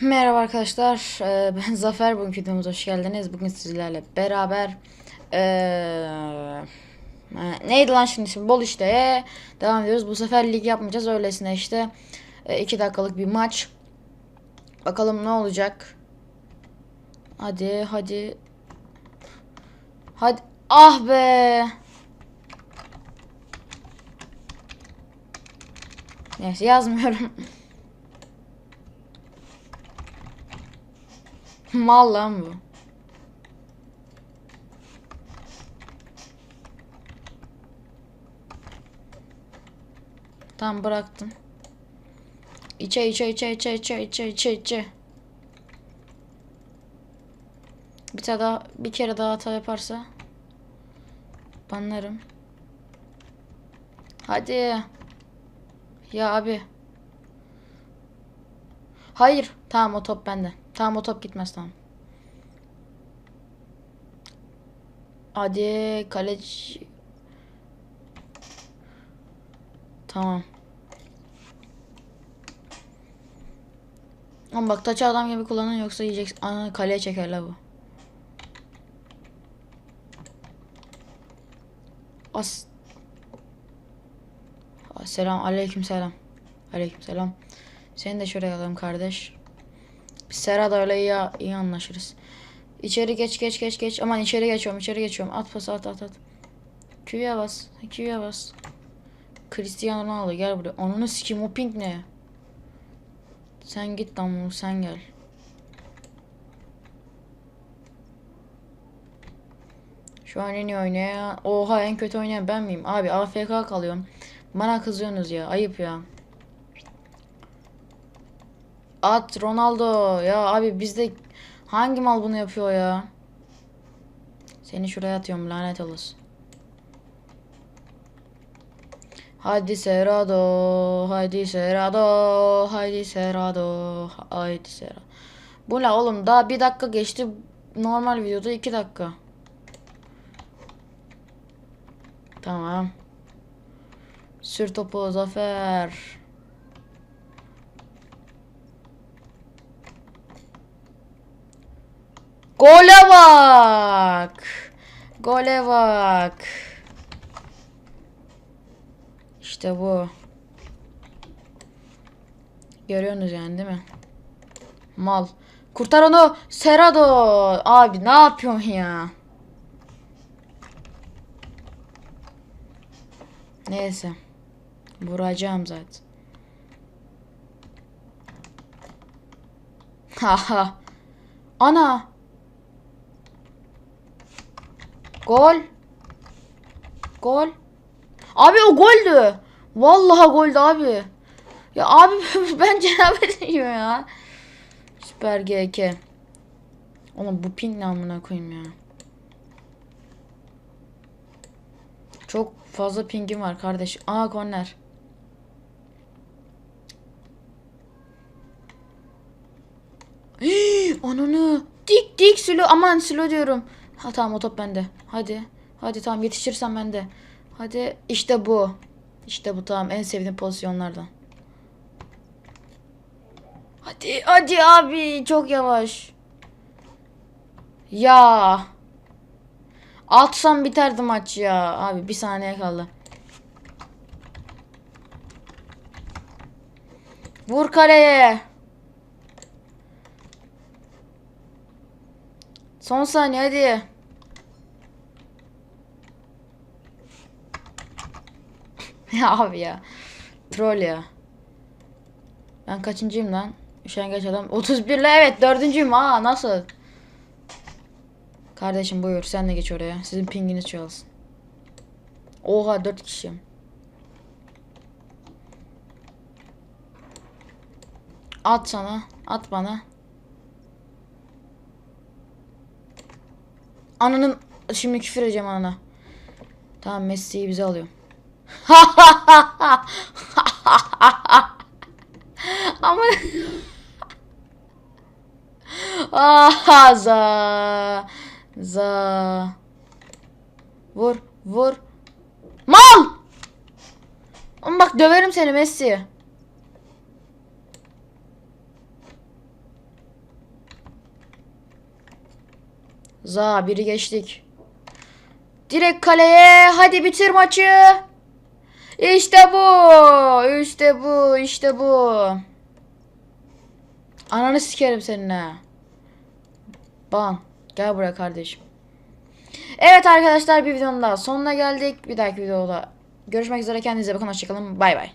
Merhaba arkadaşlar, Ee, ben Zafer. Bugünkü videomuza hoş geldiniz. Bugün sizlerle beraber ee, e, neydi lan şimdi ismi? Bol işte devam ediyoruz. Bu sefer lig yapmayacağız. Öylesine işte 2 dakikalık bir maç. Bakalım ne olacak. Hadi hadi. Hadi. Ah be. Neyse yazmıyorum. Mal lan bu. Tamam bıraktım. İçe içe içe içe içe içe içe içe. Bir tane daha bir kere daha hata yaparsa banlarım. Hadi. Ya abi. Hayır. Tamam o top bende. Tamam o top gitmez tamam. Hadi kaleci. Tamam. Ama bak taçı adam gibi kullanın yoksa yiyeceksin. Ana kaleye çekerler bu. As. Selam aleyküm selam. Aleyküm selam. Seni de şuraya alalım kardeş. Biz Serhat öyle iyi, iyi anlaşırız. İçeri geç geç geç geç. Aman içeri geçiyorum içeri geçiyorum. At pas at at at. Q'ya bas. Q'ya bas. Cristiano Ronaldo gel buraya. Onunu sikim o pink ne? Sen git lan bunu sen gel. Şu an en iyi oynayan. Oha en kötü oynayan ben miyim? Abi AFK kalıyorum. Bana kızıyorsunuz ya. Ayıp ya. At Ronaldo. Ya abi bizde hangi mal bunu yapıyor ya? Seni şuraya atıyorum lanet olası. Hadi Serado, hadi Serado, hadi Serado, hadi Serado. Bu ne oğlum daha bir dakika geçti. Normal videoda iki dakika. Tamam. Sür topu Zafer. Gole bak. Gole bak. İşte bu. Görüyorsunuz yani değil mi? Mal. Kurtar onu. Serado. Abi ne yapıyorsun ya? Neyse. Vuracağım zaten. Haha. Ana. Gol. Gol. Abi o goldü. Vallahi goldü abi. Ya abi ben cenabet ediyor ya. Süper GK. Oğlum bu ping ne amına koyayım ya. Çok fazla pingim var kardeş. Aa korner. Ananı. Dik dik silo aman silo diyorum. Ha tamam o top bende. Hadi. Hadi tamam yetişirsem bende. Hadi işte bu. İşte bu tamam en sevdiğim pozisyonlardan. Hadi hadi abi çok yavaş. Ya. Atsam biterdi maç ya. Abi bir saniye kaldı. Vur kaleye. Son saniye hadi. ya abi ya. Troll ya. Ben kaçıncıyım lan? Üşengeç adam. 31 ile evet dördüncüyüm. Aa nasıl? Kardeşim buyur sen de geç oraya. Sizin pinginiz çalsın. Oha 4 kişiyim. At sana. At bana. Ananın şimdi küfür edeceğim anana. Tamam Messi'yi bize alıyor. Ama Ah za za Vur vur Mal Oğlum bak döverim seni Messi Za biri geçtik. Direkt kaleye. Hadi bitir maçı. İşte bu. İşte bu. İşte bu. Ananı sikerim seninle. Ban. Gel buraya kardeşim. Evet arkadaşlar bir videonun daha sonuna geldik. Bir dahaki videoda görüşmek üzere. Kendinize bakın. Hoşçakalın. Bay bay.